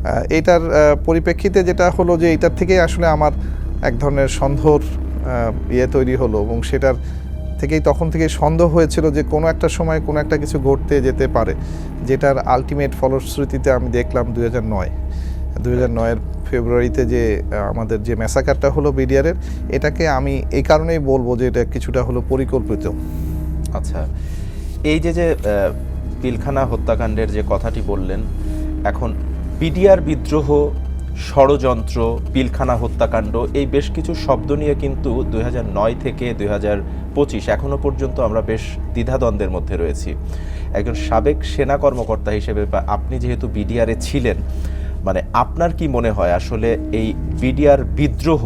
আহ, এইটার পরিপ্রেক্ষিতে যেটা হলো যে এইটার থেকেই আসলে আমার এক ধরনের সন্দেহর ইয়ে তৈরি হলো এবং সেটার থেকেই তখন থেকে সন্দেহ হয়েছিল যে কোনো একটা সময় কোনো একটা কিছু ঘটতে যেতে পারে যেটার আলটিমেট ফলশ্রুতিতে আমি দেখলাম দুই হাজার নয়। দুই হাজার নয়ের ফেব্রুয়ারিতে যে আমাদের যে ম্যাসাকারটা হলো বিডিআরের এটাকে আমি এই কারণেই বলব যে এটা কিছুটা হলো পরিকল্পিত। আচ্ছা এই যে যে পিলখানা হত্যাকাণ্ডের যে কথাটি বললেন এখন বিডিআর বিদ্রোহ, ষড়যন্ত্র, পিলখানা হত্যাকাণ্ড, এই বেশ কিছু শব্দ নিয়ে কিন্তু দুই থেকে দুই পঁচিশ এখনও পর্যন্ত আমরা বেশ দ্বিধাদ্বন্দ্বের মধ্যে রয়েছি। একজন সাবেক সেনা কর্মকর্তা হিসেবে বা আপনি যেহেতু বিডিআরে ছিলেন মানে আপনার কি মনে হয় আসলে এই বিডিআর বিদ্রোহ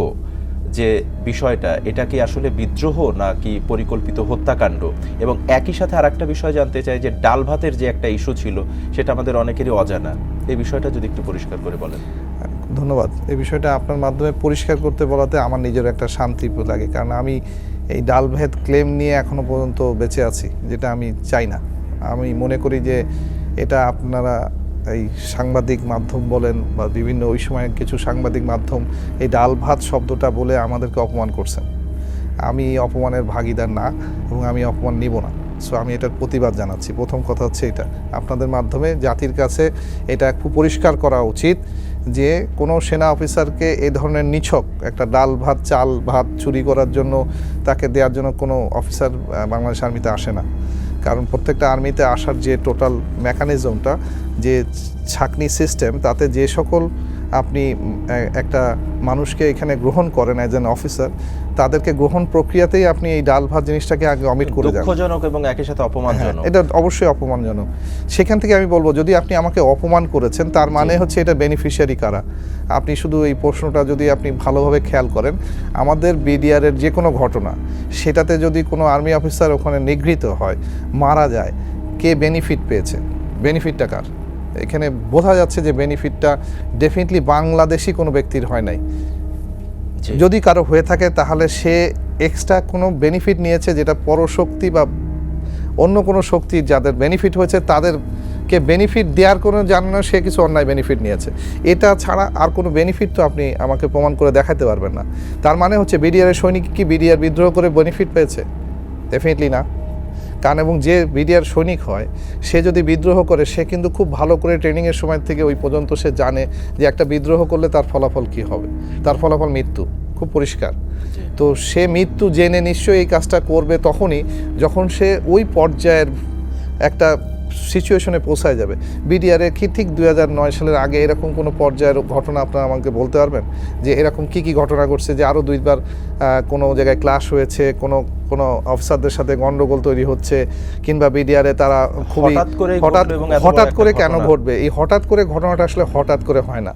যে বিষয়টা, এটা কি আসলে বিদ্রোহ নাকি পরিকল্পিত হত্যাকাণ্ড? এবং একই সাথে আর একটা বিষয় জানতে চাই যে ডাল ভাতের যে একটা ইস্যু ছিল, সেটা আমাদের অনেকেরই অজানা। এই বিষয়টা যদি একটু পরিষ্কার করে বলেন। ধন্যবাদ। এই বিষয়টা আপনার মাধ্যমে পরিষ্কার করতে বলাতে আমার নিজের একটা শান্তি লাগে, কারণ আমি এই ডালভেদ ক্লেম নিয়ে এখনও পর্যন্ত বেঁচে আছি, যেটা আমি চাই না। আমি মনে করি যে এটা আপনারা এই সাংবাদিক মাধ্যম বলেন বা বিভিন্ন ওই সময়ের কিছু সাংবাদিক মাধ্যম এই ডাল ভাত শব্দটা বলে আমাদেরকে অপমান করছেন। আমি অপমানের ভাগিদার না এবং আমি অপমান নিব না। সো আমি এটার প্রতিবাদ জানাচ্ছি। প্রথম কথা হচ্ছে এটা। আপনাদের মাধ্যমে জাতির কাছে এটা খুব পরিষ্কার করা উচিত যে কোনো সেনা অফিসারকে এই ধরনের নিছক একটা ডাল ভাত, চাল ভাত চুরি করার জন্য তাকে দেওয়ার জন্য কোনো অফিসার বাংলাদেশ আর্মিতে আসে না। কারণ প্রত্যেকটা আর্মিতে আসার যে টোটাল মেকানিজমটা যে ছাকনি সিস্টেম তাতে যে সকল আপনি একটা মানুষকে এখানে গ্রহণ করেন অ্যাজ অ্যান অফিসার তাদেরকে গ্রহণ প্রক্রিয়াতেই আপনি এই ডাল ভাত জিনিসটাকে আগে অমিট করে যান। দুঃখজনক এবং একই সাথে অপমানজনক। এটা অবশ্যই অপমানজনক। সেখান থেকে আমি বলব যদি আপনি আমাকে অপমান করেছেন তার মানে হচ্ছে এটা বেনিফিশিয়ারি কারা? আপনি শুধু এই প্রশ্নটা যদি আপনি ভালোভাবে খেয়াল করেন আমাদের বিডিআরের যে কোনো ঘটনা সেটাতে যদি কোনো আর্মি অফিসার ওখানে নিগৃহীত হয় মারা যায় কে বেনিফিট পেয়েছে? বেনিফিটটা কার? এখানে বোঝা যাচ্ছে যে বেনিফিটটা ডেফিনেটলি বাংলাদেশি কোনো ব্যক্তির হয় নাই। যদি কারও হয়ে থাকে তাহলে সে এক্সট্রা কোনো বেনিফিট নিয়েছে যেটা পরশক্তি বা অন্য কোনো শক্তি যাদের বেনিফিট হয়েছে তাদেরকে বেনিফিট দেওয়ার কোনো জানা সে কিছু অন্যায় বেনিফিট নিয়েছে। এটা ছাড়া আর কোনো বেনিফিট তো আপনি আমাকে প্রমাণ করে দেখাতে পারবেন না। তার মানে হচ্ছে বিডিআরের সৈনিক কি বিডিআর বিদ্রোহ করে বেনিফিট পেয়েছে? ডেফিনেটলি না। কারণ এবং যে বিডিআর সৈনিক হয় সে যদি বিদ্রোহ করে সে কিন্তু খুব ভালো করে ট্রেনিংয়ের সময় থেকে ওই পর্যন্ত সে জানে যে একটা বিদ্রোহ করলে তার ফলাফল কি হবে। তার ফলাফল মৃত্যু খুব পরিষ্কার। তো সে মৃত্যু জেনে নিশ্চয়ই এই কাজটা করবে তখনই যখন সে ওই পর্যায়ের একটা সিচুয়েশনে পৌঁছায় যাবে। বিডিআরে কি ঠিক দুই হাজার নয় সালের আগে এরকম কোনো পর্যায়ের ঘটনা আপনারা আমাকে বলতে পারবেন? যে এরকম কি কি ঘটনা ঘটছে? যে আরও দুইবার কোনো জায়গায় ক্লাস হয়েছে কোনো কোনো অফিসারদের সাথে গন্ডগোল তৈরি হচ্ছে কিংবা বিডিআরে তারা খুবই হঠাৎ করে হঠাৎ করে কেন ঘটবে? এই হঠাৎ করে ঘটনাটা আসলে হঠাৎ করে হয় না।